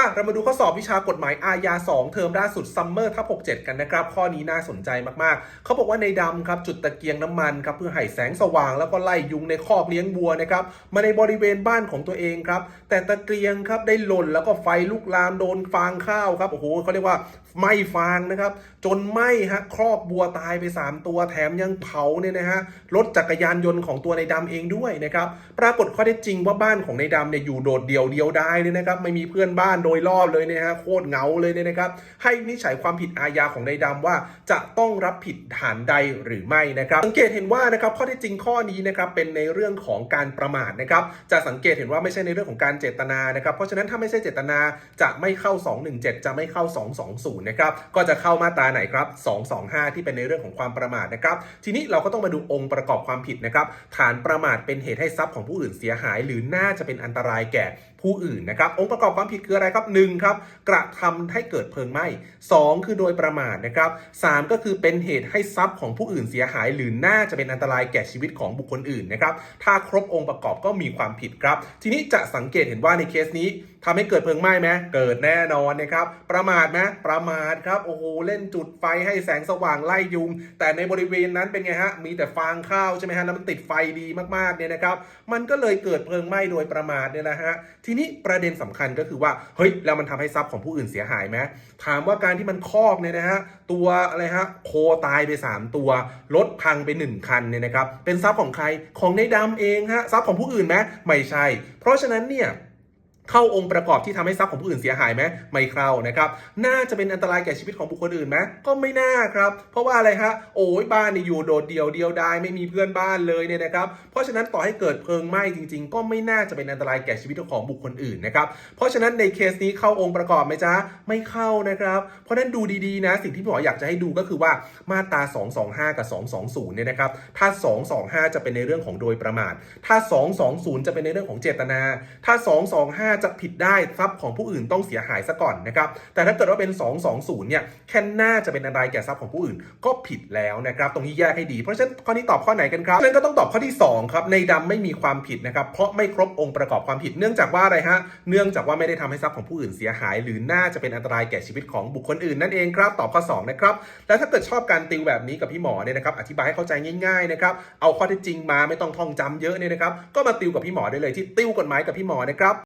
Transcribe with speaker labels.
Speaker 1: อะเรามาดูข้อสอบวิชากฎหมายอาญา 2 เทอมล่าสุดซัมเมอร์ทับ67 กันนะครับ ข้อนี้น่าสนใจมากๆ เขาบอกว่าในดำครับ จุดตะเกียงน้ำมันครับ เพื่อให้แสงสว่างแล้วก็ไล่ยุงในคอกเลี้ยงวัวนะครับ มาในบริเวณบ้านของตัวเองครับ แต่ตะเกียงครับได้หล่นแล้วก็ไฟลุกลามโดนฟางข้าวครับ โอ้โหเขาเรียกว่าไหม้ฟางนะครับ จนไหม้ฮะครอบวัวตายไป 3 ตัวแถมยังเผาเนี่ยนะฮะรถจักรยานยนต์ของตัวในดำเองด้วยนะครับปรากฏข้อเท็จจริงว่าบ้านของในดำเนี่ยอยู่โดดเดี่ยวเดียวดายเลยนะครับไม่มีเพื่อนบ้านโดยรอบเลยเนี่ยฮะโคตรเหงาเลยเนี่ยนะครับ ให้วินิจฉัยความผิดอาญาของในดำว่า จะต้องรับผิดฐานใดหรือไม่นะครับสังเกตเห็นว่านะครับข้อท็จจริงข้อนี้นะครับเป็นในเรื่องของการประมาทนะครับจะสังเกตเห็นว่าไม่ใช่ในเรื่องของการเจตนานะครับเพราะฉะนั้นถ้าไม่ใช่เจตนาจะไม่เข้า 217 จะไม่เข้า 220นะครับก็จะเข้ามาตราไหนครับ 225 ที่เป็นในเรื่องของความประมาทนะครับทีนี้เราก็ต้องมาดูองค์ประกอบความผิดนะครับฐานประมาทเป็นเหตุให้ทรัพย์ของผู้อื่นเสียหาย หรือน่าจะเป็นอันตรายแก่ผู้อื่นนะครับองค์ประกอบความผิดคืออะไรครับ1ครับกระทำให้เกิดเพลิงไหม้ 2 คือโดยประมาทนะครับ3ก็คือเป็นเหตุให้ทรัพย์ของผู้อื่นเสียหาย หรือน่าจะเป็นอันตรายแก่ชีวิตของบุคคลอื่นนะครับถ้าครบองค์ประกอบก็มีความผิดครับ ทีนี้จะสังเกตเห็นว่าในเคสนี้ทำให้เกิดเพลิงไหม้ไหมเกิดแน่นอนนะครับ ประมาทไหมประมาทครับ โอ้โห เล่นจุดไฟให้แสงสว่างไล่ยุง แต่ในบริเวณนั้นเป็นไงฮะ มีแต่ฟางข้าวใช่ไหมฮะ แล้วมันติดไฟดีมากๆเนี่ยนะครับ มันก็เลยเกิดเพลิงไหม้โดยประมาทเนี่ยนะฮะ ทีนี้ประเด็นสำคัญก็คือว่า เฮ้ยแล้วมันทำให้ทรัพย์ของผู้อื่นเสียหายไหมถามว่าการที่มันคอกเนี่ยนะฮะตัวอะไรฮะโคตายไป 3 ตัวรถพังไป 1 คันเนี่ยนะครับเป็นทรัพย์ของใครของในดำเองฮะทรัพย์ของผู้อื่นไหมไม่ใช่ เพราะฉะนั้นเนี่ย เข้าองค์ประกอบที่ทำให้ทรัพย์ของผู้อื่นเสียหายไหมไม่เข้านะครับ น่าจะเป็นอันตรายแก่ชีวิตของบุคคลอื่นไหมก็ไม่น่าครับ เพราะว่าอะไรฮะโอ้ยบ้านนี่อยู่โดดเดี่ยวเดียวดายไม่มีเพื่อนบ้านเลยเนี่ยนะครับ เพราะฉะนั้นต่อให้เกิดเพลิงไหม้จริง ๆ ก็ไม่น่าจะเป็นอันตรายแก่ชีวิตของบุคคลอื่นนะครับ เพราะฉะนั้นในเคสนี้เข้าองค์ประกอบไหมจ๊ะไม่เข้านะครับ เพราะนั้นดูดีๆนะ สิ่งที่พี่หมออยากจะให้ดูก็คือว่ามาตรา 225 กับ 220 เนี่ยนะครับ ถ้า 225 จะเป็นในเรื่องของโดยประมาท ถ้า 220 จะเป็นในเรื่องของเจตนา ถ้า 225จะผิดได้ทรัพย์ของผู้อื่นต้องเสียหายซะก่อนนะครับแต่ถ้าเกิดว่าเป็น 220เนี่ยแค่น่าจะเป็นอันตรายแก่ทรัพย์ของผู้อื่นก็ผิดแล้วนะครับตรงนี้แยกให้ดีเพราะฉะนั้นข้อนี้ตอบข้อไหนกันครับนั่นก็ต้องตอบข้อที่2ครับในดำไม่มีความผิดนะครับเพราะไม่ครบองค์ประกอบความผิดเนื่องจากว่าอะไรฮะเนื่องจากว่าไม่ได้ทำให้ทรัพย์ของผู้อื่นเสียหาย หรือน่าจะเป็นอันตรายแก่ชีวิตของบุคคลอื่นนั่นเองครับตอบข้อ2นะครับแล้วถ้าเกิดชอบการติวแบบนี้กับพี่หมอเนี่ยนะครับอธิบายให้เข้าใจง่ายๆนะครับเอาข้อเท็จจริงมาไม่ต้องท่องจำเยอะเนี่ยนะครับก็มาติวกับพี่หมอได้เลยที่ติวกฎหมายกับพี่หมอนะครับ